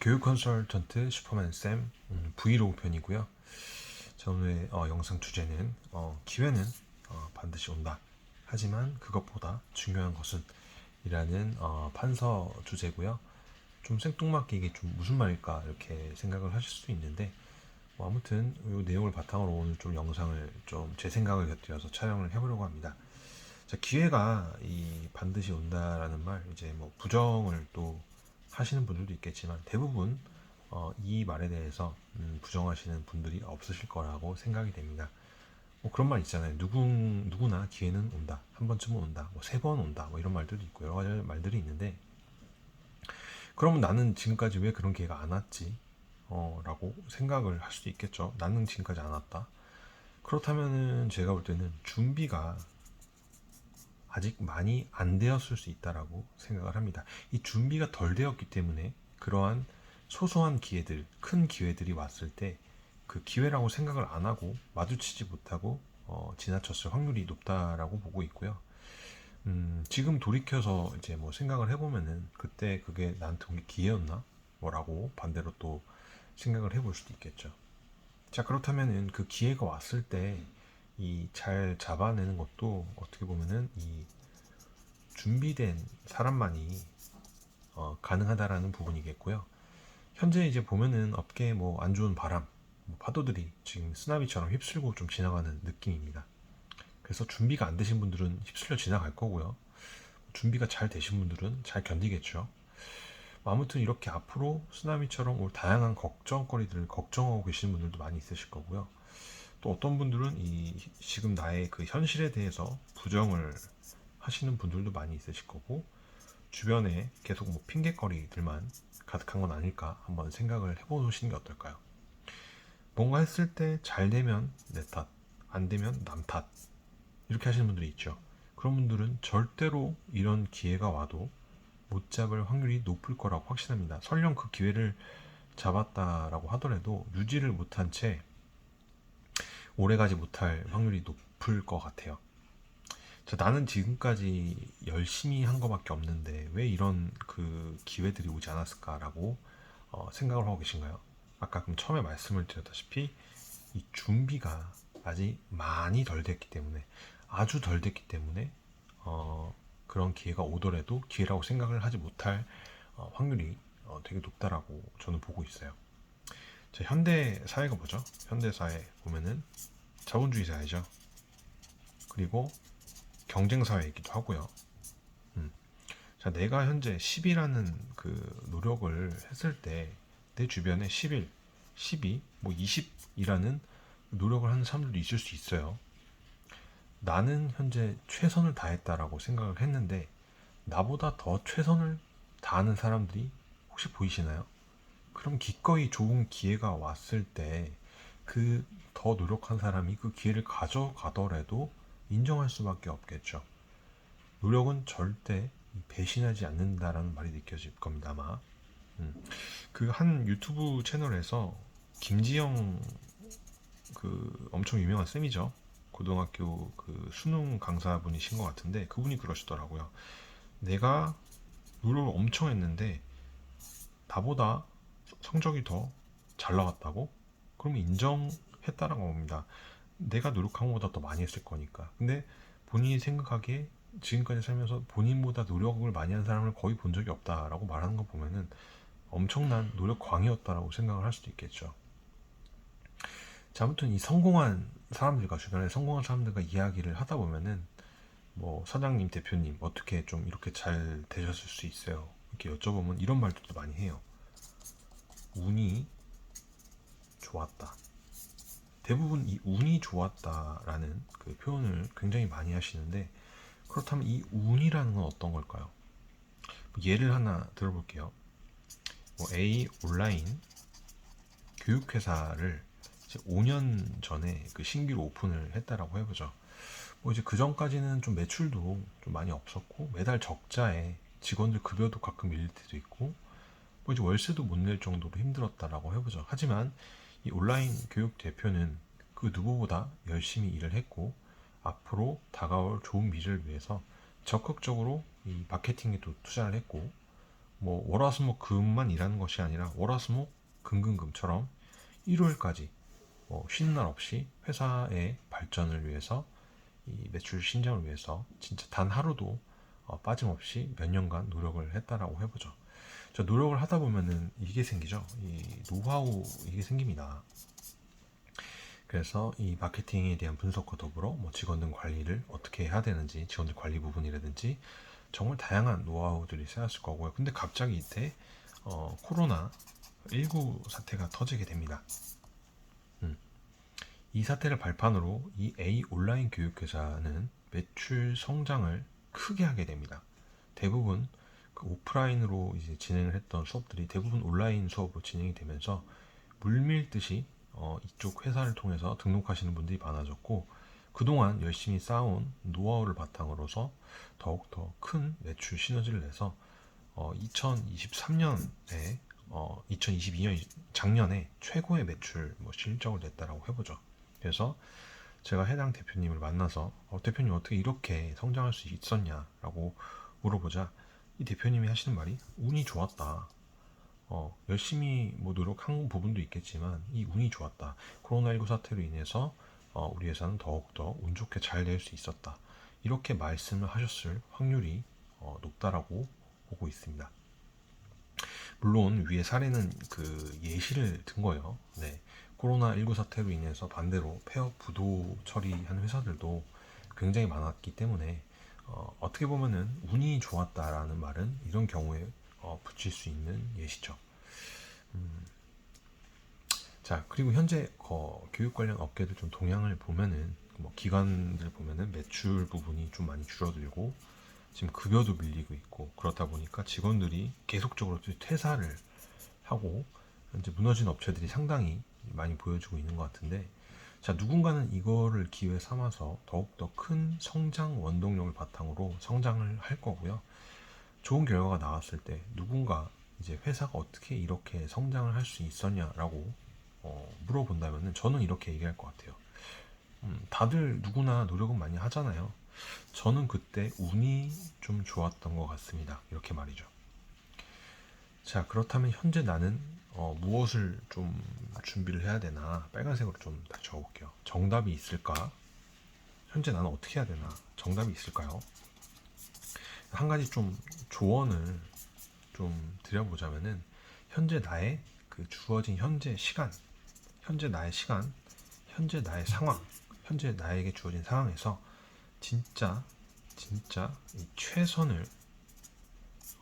교육 컨설턴트 슈퍼맨 쌤 음, 브이로그 편이고요. 자, 오늘의 어, 영상 주제는 어, 기회는 어, 반드시 온다. 하지만 그것보다 중요한 것은 이라는 어, 판서 주제고요. 좀 생뚱맞게 이게 좀 무슨 말일까 이렇게 생각을 하실 수 있는데 뭐 아무튼 이 내용을 바탕으로 오늘 좀 영상을 좀 제 생각을 곁들여서 촬영을 해보려고 합니다. 자, 기회가 이 반드시 온다라는 말 이제 뭐 부정을 또 하시는 분들도 있겠지만 대부분 어, 이 말에 대해서 음, 부정하시는 분들이 없으실 거라고 생각이 됩니다. 뭐 그런 말 있잖아요. 누구 누구나 기회는 온다. 한 번쯤은 온다. 뭐 세 번 온다. 뭐 이런 말들도 있고 여러 가지 말들이 있는데 그러면 나는 지금까지 왜 그런 기회가 안 왔지? 어, 라고 생각을 할 수도 있겠죠. 나는 지금까지 안 왔다. 그렇다면은 제가 볼 때는 준비가 아직 많이 안 되었을 수 있다라고 생각을 합니다. 이 준비가 덜 되었기 때문에 그러한 소소한 기회들, 큰 기회들이 왔을 때 그 기회라고 생각을 안 하고 마주치지 못하고 어, 지나쳤을 확률이 높다라고 보고 있고요. 음, 지금 돌이켜서 이제 뭐 생각을 해보면은 그때 그게 나한테 온 게 기회였나? 뭐라고 반대로 또 생각을 해볼 수도 있겠죠. 자, 그렇다면은 그 기회가 왔을 때 이 잘 잡아내는 것도 어떻게 보면은 이 준비된 사람만이 어, 가능하다라는 부분이겠고요. 현재 이제 보면은 업계에 뭐 안 좋은 바람, 뭐 파도들이 지금 쓰나미처럼 휩쓸고 좀 지나가는 느낌입니다. 그래서 준비가 안 되신 분들은 휩쓸려 지나갈 거고요. 준비가 잘 되신 분들은 잘 견디겠죠. 아무튼 이렇게 앞으로 쓰나미처럼 올 다양한 걱정거리들을 걱정하고 계시는 분들도 많이 있으실 거고요. 또 어떤 분들은 이 지금 나의 그 현실에 대해서 부정을 하시는 분들도 많이 있으실 거고 주변에 계속 뭐 핑계거리들만 가득한 건 아닐까 한번 생각을 해보시는 게 어떨까요? 뭔가 했을 때 잘 되면 내 탓, 안 되면 남 탓. 이렇게 하시는 분들이 있죠. 그런 분들은 절대로 이런 기회가 와도 못 잡을 확률이 높을 거라고 확신합니다. 설령 그 기회를 잡았다라고 하더라도 유지를 못한 채 오래가지 못할 확률이 높을 것 같아요. 자, 나는 지금까지 열심히 한 것밖에 없는데 왜 이런 그 기회들이 오지 않았을까라고 어, 생각을 하고 계신가요? 아까 그럼 처음에 말씀을 드렸다시피 이 준비가 아직 많이 덜 됐기 때문에 아주 덜 됐기 때문에 어, 그런 기회가 오더라도 기회라고 생각을 하지 못할 어, 확률이 어, 되게 높다라고 저는 보고 있어요. 자, 현대 사회가 뭐죠? 현대 사회 보면은 자본주의 사회죠. 그리고 경쟁 사회이기도 하고요. 음. 자, 내가 현재 10이라는 그 노력을 했을 때 내 주변에 11, 12, 뭐 20이라는 노력을 하는 사람들도 있을 수 있어요. 나는 현재 최선을 다했다라고 생각을 했는데 나보다 더 최선을 다하는 사람들이 혹시 보이시나요? 그럼 기꺼이 좋은 기회가 왔을 때 그 더 노력한 사람이 그 기회를 가져가더라도 인정할 수밖에 없겠죠. 노력은 절대 배신하지 않는다라는 말이 느껴질 겁니다, 아마. 음. 그한 유튜브 채널에서 김지영 그 엄청 유명한 쌤이죠. 고등학교 그 수능 강사분이신 것 같은데 그분이 그러시더라고요. 내가 노력을 엄청 했는데 나보다 성적이 더 잘 나왔다고? 그러면 인정했다라고 봅니다. 내가 노력한 것보다 더 많이 했을 거니까. 근데 본인이 생각하기에 지금까지 살면서 본인보다 노력을 많이 한 사람을 거의 본 적이 없다라고 말하는 거 보면은 엄청난 노력 광이었다라고 생각을 할 수도 있겠죠. 자, 아무튼 이 성공한 사람들과 주변에 성공한 사람들과 이야기를 하다 보면은 뭐 사장님, 대표님 어떻게 좀 이렇게 잘 되셨을 수 있어요? 이렇게 여쭤보면 이런 말들도 많이 해요. 운이 좋았다. 대부분 이 운이 좋았다라는 그 표현을 굉장히 많이 하시는데 그렇다면 이 운이라는 건 어떤 걸까요? 예를 하나 들어볼게요. 뭐 A 온라인 교육회사를 이제 5년 전에 그 신규로 오픈을 했다라고 해보죠. 뭐 이제 그 전까지는 좀 매출도 좀 많이 없었고 매달 적자에 직원들 급여도 가끔 밀릴 때도 있고 뭐 이제 월세도 못 낼 정도로 힘들었다라고 해보죠. 하지만 이 온라인 교육 대표는 그 누구보다 열심히 일을 했고 앞으로 다가올 좋은 미래를 위해서 적극적으로 이 마케팅에도 투자를 했고 뭐 월화수목 금만 일하는 것이 아니라 월화수목 금금금처럼 일요일까지 뭐 쉬는 날 없이 회사의 발전을 위해서 이 매출 신장을 위해서 진짜 단 하루도 어, 빠짐없이 몇 년간 노력을 했다라고 해보죠. 저 노력을 하다 보면은 이게 생기죠. 이 노하우 이게 생깁니다. 그래서 이 마케팅에 대한 분석과 더불어 뭐 직원들 관리를 어떻게 해야 되는지 직원들 관리 부분이라든지 정말 다양한 노하우들이 쌓였을 거고요. 근데 갑자기 이때 어, 코로나 19 사태가 터지게 됩니다. 음. 이 사태를 발판으로 이 A 온라인 교육회사는 매출 성장을 크게 하게 됩니다. 대부분 그 오프라인으로 이제 진행을 했던 수업들이 대부분 온라인 수업으로 진행이 되면서 물밀듯이 어, 이쪽 회사를 통해서 등록하시는 분들이 많아졌고 그동안 열심히 쌓아온 노하우를 바탕으로서 더욱더 큰 매출 시너지를 내서 어, 2023년에 어, 2022년 작년에 최고의 매출 뭐 실적을 냈다라고 해보죠. 그래서 제가 해당 대표님을 만나서 어, 대표님 어떻게 이렇게 성장할 수 있었냐라고 물어보자 이 대표님이 하시는 말이 운이 좋았다. 어, 열심히 뭐 노력한 부분도 있겠지만 이 운이 좋았다. 코로나19 사태로 인해서 어, 우리 회사는 더욱더 운 좋게 잘 될 수 있었다. 이렇게 말씀을 하셨을 확률이 어, 높다라고 보고 있습니다. 물론 위에 사례는 그 예시를 든 거예요. 네. 코로나19 사태로 인해서 반대로 폐업 부도 처리한 회사들도 굉장히 많았기 때문에 어, 어떻게 보면은 운이 좋았다라는 말은 이런 경우에 어, 붙일 수 있는 예시죠. 음, 자 그리고 현재 어, 교육 관련 업계들 좀 동향을 보면은 뭐 기관들 보면은 매출 부분이 좀 많이 줄어들고 지금 급여도 밀리고 있고 그렇다 보니까 직원들이 계속적으로 퇴사를 하고 이제 무너진 업체들이 상당히 많이 보여주고 있는 것 같은데 자 누군가는 이거를 기회 삼아서 더욱더 큰 성장 원동력을 바탕으로 성장을 할 거고요. 좋은 결과가 나왔을 때 누군가 이제 회사가 어떻게 이렇게 성장을 할 수 있었냐라고 어, 물어본다면은 저는 이렇게 얘기할 것 같아요. 음, 다들 누구나 노력은 많이 하잖아요. 저는 그때 운이 좀 좋았던 것 같습니다. 이렇게 말이죠. 자 그렇다면 현재 나는 어, 무엇을 좀 준비를 해야 되나 빨간색으로 좀다 적어볼게요. 정답이 있을까? 현재 나는 어떻게 해야 되나? 정답이 있을까요? 한 가지 좀 조언을 좀 드려보자면은 현재 나의 그 주어진 현재 시간, 현재 나의 시간, 현재 나의 상황, 현재 나에게 주어진 상황에서 진짜 진짜 이 최선을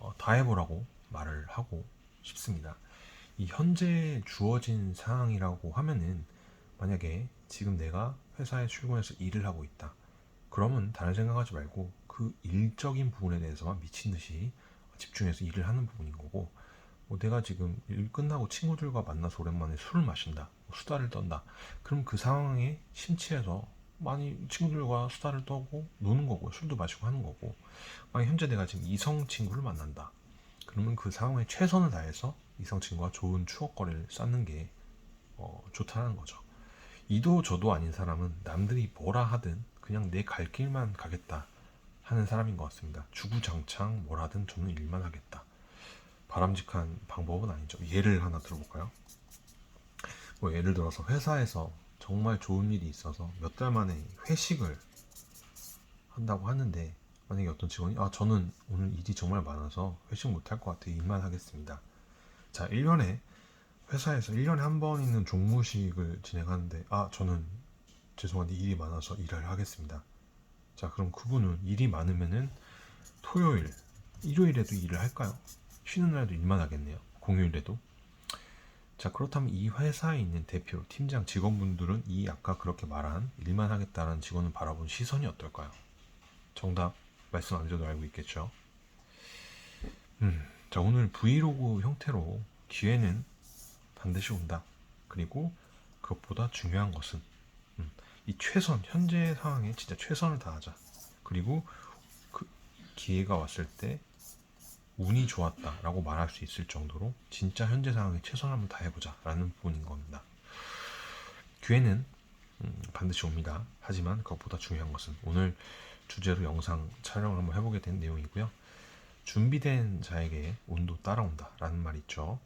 어, 다해보라고 말을 하고 싶습니다. 이 현재 주어진 상황이라고 하면은 만약에 지금 내가 회사에 출근해서 일을 하고 있다. 그러면 다른 생각하지 말고 그 일적인 부분에 대해서만 미친 듯이 집중해서 일을 하는 부분인 거고 뭐 내가 지금 일 끝나고 친구들과 만나서 오랜만에 술을 마신다. 뭐 수다를 떤다. 그럼 그 상황에 심취해서 많이 친구들과 수다를 떠고 노는 거고 술도 마시고 하는 거고 만약 현재 내가 지금 이성 친구를 만난다. 그러면 그 상황에 최선을 다해서 이성 친구와 좋은 추억거리를 쌓는 게 어, 좋다는 거죠. 이도 저도 아닌 사람은 남들이 뭐라 하든 그냥 내 갈 길만 가겠다 하는 사람인 것 같습니다. 주구장창 뭘 하든 저는 일만 하겠다. 바람직한 방법은 아니죠. 예를 하나 들어볼까요? 뭐 예를 들어서 회사에서 정말 좋은 일이 있어서 몇 달 만에 회식을 한다고 하는데 만약에 어떤 직원이 아 저는 오늘 일이 정말 많아서 회식 못할 것 같아요. 일만 하겠습니다. 자, 1년에 회사에서 1년에 한 번 있는 종무식을 진행하는데 아, 저는 죄송한데 일이 많아서 일을 하겠습니다. 자, 그럼 그분은 일이 많으면은 토요일, 일요일에도 일을 할까요? 쉬는 날도 일만 하겠네요. 공휴일에도. 자, 그렇다면 이 회사에 있는 대표, 팀장, 직원분들은 이 아까 그렇게 말한 일만 하겠다는 직원을 바라본 시선이 어떨까요? 정답 말씀 안 드려도 알고 있겠죠? 음. 자, 오늘 브이로그 형태로 기회는 반드시 온다. 그리고 그것보다 중요한 것은 음, 이 최선, 현재 상황에 진짜 최선을 다하자. 그리고 그 기회가 왔을 때 운이 좋았다라고 말할 수 있을 정도로 진짜 현재 상황에 최선을 한번 다해보자라는 부분인 겁니다. 기회는 음, 반드시 옵니다. 하지만 그것보다 중요한 것은 오늘 주제로 영상 촬영을 한번 해보게 된 내용이고요. 준비된 자에게 운도 따라온다 라는 말이 있죠.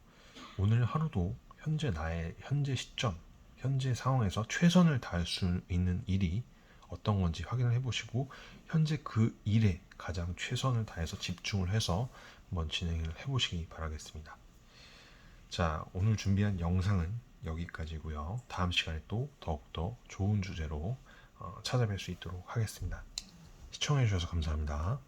오늘 하루도 현재 나의 현재 시점, 현재 상황에서 최선을 다할 수 있는 일이 어떤 건지 확인을 해보시고 현재 그 일에 가장 최선을 다해서 집중을 해서 한번 진행을 해보시기 바라겠습니다. 자, 오늘 준비한 영상은 여기까지고요. 다음 시간에 또 더욱더 좋은 주제로 어, 찾아뵐 수 있도록 하겠습니다. 시청해주셔서 감사합니다.